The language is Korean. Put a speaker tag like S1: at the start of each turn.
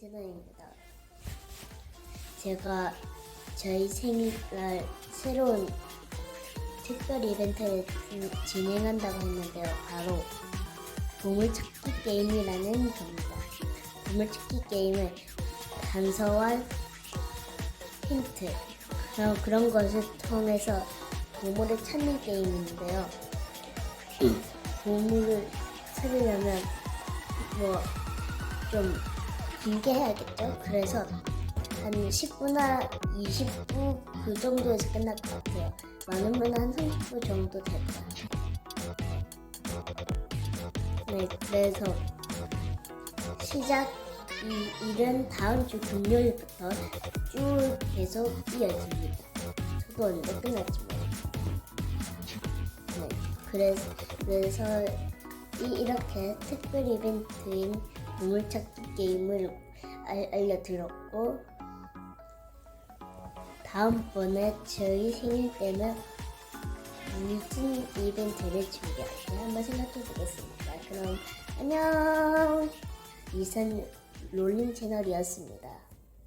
S1: 채널입니다. 제가 저희 생일날 새로운 특별 이벤트를 진- 진행한다고 했는데요. 바로 보물찾기 게임이라는 겁니다. 보물찾기 게임은 단서와 힌트 그런, 그런 것을 통해서 보물을 찾는 게임인데요. 보물을 찾으려면 뭐 좀 길게 해야겠죠? 그래서 한 10분이나 20분 그 정도에서 끝날 것 같아요. 많으면 한 30분 정도 될 거예요. 네, 그래서 시작 이 일은 다음 주 금요일부터 쭉 계속 이어집니다. 저도 언제 끝났지만. 네, 그래서 그래서 이 이렇게 특별 이벤트인 보물찾기 게임을 알, 알려드렸고 다음번에 저희 생일 때는 무슨 이벤트를 준비할지 한번 생각해 보겠습니다. 그럼 안녕 이선 롤링 채널이었습니다.